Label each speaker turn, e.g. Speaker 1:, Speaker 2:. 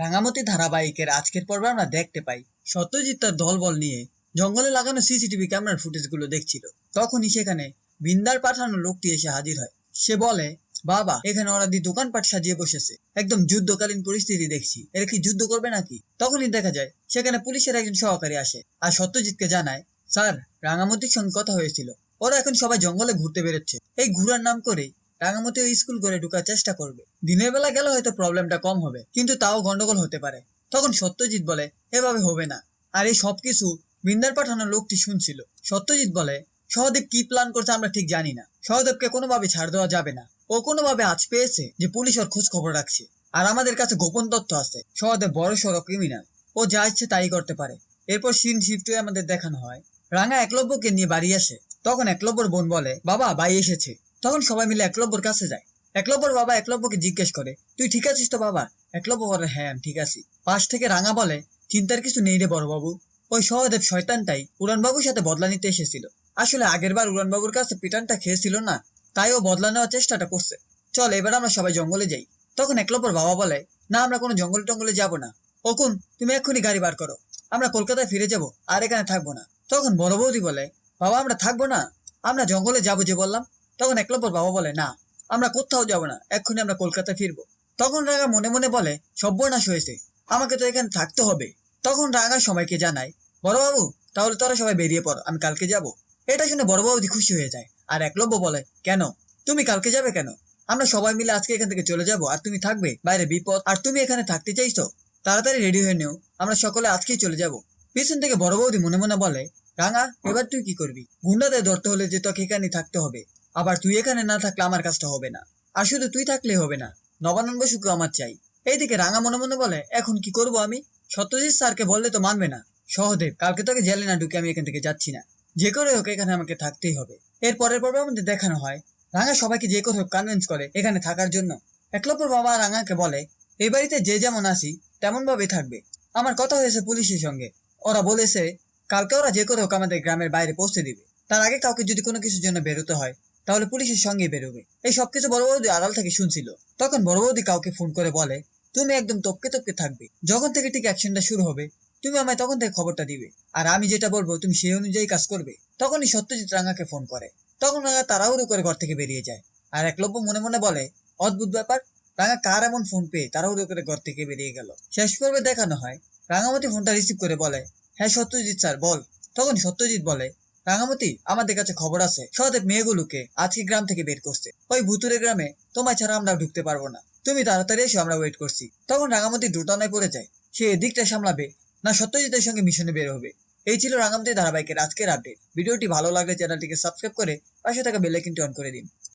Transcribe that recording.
Speaker 1: রাঙামতি ধারাবাহিকের আজকের পর্বে আমরা দেখতে পাই সত্যজিৎ তার দলবল নিয়ে জঙ্গলে লাগানো সিসিটিভি ক্যামেরার ফুটেজগুলো দেখছিল। তখনই সেখানে বিন্দার পাঠানো লোকটি এসে হাজির হয়। সে বলে, বাবা, এখানে ওরা দিয়ে দোকানপাট সাজিয়ে বসেছে। একদম যুদ্ধকালীন পরিস্থিতি দেখছি। এরা কি যুদ্ধ করবে নাকি? তখনই দেখা যায়, সেখানে পুলিশের একজন সহকারী আসে আর সত্যজিৎকে জানায়, স্যার রাঙামতির সঙ্গে কথা হয়েছিল। ওরা এখন সবাই জঙ্গলে ঘুরতে বেরোচ্ছে। এই ঘুরার নাম করে রাঙামতি স্কুল করে ঢুকার চেষ্টা করবে। দিনের বেলা গেলে হয়তো প্রবলেমটা কম হবে, কিন্তু তাও গন্ডগোল হতে পারে। তখন সত্যজিৎ বলে, এভাবে হবে না। আর এই সবকিছু বৃন্দার পাঠানো লোকটি শুনছিল। সত্যজিৎ বলে, সহদেব কি প্ল্যান করছে আমরা ঠিক জানি না। সহদেবকে কোনোভাবে ছাড় দেওয়া যাবে না। ও কোনোভাবে আজ পেয়েছে যে পুলিশ ওর খোঁজ খবর রাখছে। আর আমাদের কাছে গোপন তথ্য আছে, সহদেব বড় সড়ো ক্রিমিনাল ও যা ইচ্ছে তাই করতে পারে। এরপর সিন শিফট আমাদের দেখানো হয়। রাঙা একলব্যকে নিয়ে বাড়ি আসে। তখন একলব্যর বোন বলে, বাবা ভাই এসেছে। তখন সবাই মিলে একলব্যর কাছে যায়। একলব্যর বাবা একলব্যকে জিজ্ঞেস করে, তুই ঠিক আছিস তো বাবা? একলব্য বলে হ্যাঁ আমি ঠিক আছি। পাশ থেকে রাঙা বলে, চিন্তার কিছু নেই রে বড়বাবু। ওই সহদেব শয়তানটাই উড়ানবাবুর সাথে বদলা নিতে এসেছিল। আসলে আগের বার উড়ানবাবুর কাছে পিটানটা খেয়েছিল না, তাই ও বদলা নেওয়ার চেষ্টাটা করছে। চল, এবার আমরা সবাই জঙ্গলে যাই। তখন একলব্যর বাবা বলে, না, আমরা কোনো জঙ্গল টঙ্গলে যাব না। অকুন, তুমি এক্ষুনি গাড়ি বার করো। আমরা কলকাতায় ফিরে যাব, আর এখানে থাকব না। তখন বড় বৌদি বলে, বাবা, আমরা থাকব না। আমরা জঙ্গলে যাব যে বললাম। তখন একলব্যর বাবা বলে, না, আমরা কোথাও যাব না, এক্ষুনি আমরা কলকাতায় ফিরবো। তখন রাঙা মনে মনে বলে সর্বনাশ হয়েছে, আমাকে তো এখানে থাকতে হবে। তখন রাঙা সবাইকে জানায় বড়বাবু তাহলে তোরা সবাই বেরিয়ে পড়, আমি কালকে যাব। এটা শুনে বড়বাবুদি খুশি হয়ে যায়, আর একলব্য বলে, কেন? তুমি কালকে যাবে কেন? আমরা সবাই মিলে আজকে এখান থেকে চলে যাব, আর তুমি থাকবে, বাইরে বিপদ, আর তুমি এখানে থাকতে চাইছো? তাড়াতাড়ি রেডি হয়ে নেও, আমরা সকলে আজকেই চলে যাব। পিছন থেকে বড় বৌদি মনে মনে বলে, রাঙা, এবার তুই কি করবি? গুন্ডাদের ধরতে হলে যে তোকে এখানে থাকতে হবে। আবার তুই এখানে না থাকলে আমার কাজটা হবে না। আর শুধু তুই থাকলে হবে না। নবানন বসুকে আমার চাই। এইদিকে রাঙা মনে মনে বলে, এখন কি করব আমি? সত্যজিৎ স্যারকে বললে তো মানবে না। সহদেব, কালকে তোকে জেলে না ঢুকে আমি এখান থেকে যাচ্ছি না। যে করে হোক এখানে আমাকে থাকতেই হবে। এর পরের পর্বে আমাদের দেখানো হয়, রাঙা সবাইকে যে করে হোক কনভিন্স করে এখানে থাকার জন্য। একলব্যর বাবা রাঙাকে বলে, এই বাড়িতে যে যেমন আসি তেমন ভাবেই থাকবে। আমার কথা হয়েছে পুলিশের সঙ্গে। ওরা বলেছে, কালকে ওরা যে করে হোক আমাদের গ্রামের বাইরে পৌঁছে দিবে। তার আগে কাউকে যদি কোনো কিছুর জন্য বেরোতে হয় তাহলে পুলিশের সঙ্গে বেরোবে। এই সবকিছু বড় বৌদি আড়াল থেকে শুনছিল। তখন বড় বৌদি কাউকে ফোন করে বলে, তুমি একদম তপকে তপকে থাকবে। যখন থেকে ঠিক অ্যাকশনটা শুরু হবে, তুমি আমায় তখন থেকে খবরটা দিবে। আর আমি যেটা বলব, তুমি সেই অনুযায়ী কাজ করবে। তখনই সত্যজিৎ রাঙাকে ফোন করে। তখন রাঙা তাড়াহুড়ো করে ঘর থেকে বেরিয়ে যায়। আর একলব্য মনে মনে বলে, অদ্ভুত ব্যাপার, রাঙা কার এমন ফোন পেয়ে তাড়াহুড়ো করে ঘর থেকে বেরিয়ে গেল? শেষ পর্বে দেখানো হয়, রাঙামতি ফোনটা রিসিভ করে বলে হ্যাঁ সত্যজিৎ স্যার বল। তখন সত্যজিৎ বলে রাঙামতি, আমাদের কাছে খবর আছে। সহদেব মেয়েগুলোকে আজকে গ্রাম থেকে বের করছে। ওই ভুতুরে গ্রামে তোমায় ছাড়া আমরা ঢুকতে পারব না। তুমি তাড়াতাড়ি এসে, আমরা ওয়েট করছি। তখন রাঙামতি দ্রুতনায় পড়ে যায়। সে এদিকটা সামলাবে না সত্যজিতের সঙ্গে মিশনে বের হবে। এই ছিল রাঙামতি ধারাবাহিকের আজকের আপডেট ভিডিওটি ভালো লাগলে চ্যানেলটিকে সাবস্ক্রাইব করে পাশে থাকা বেলাইকিনটি অন করে দিন।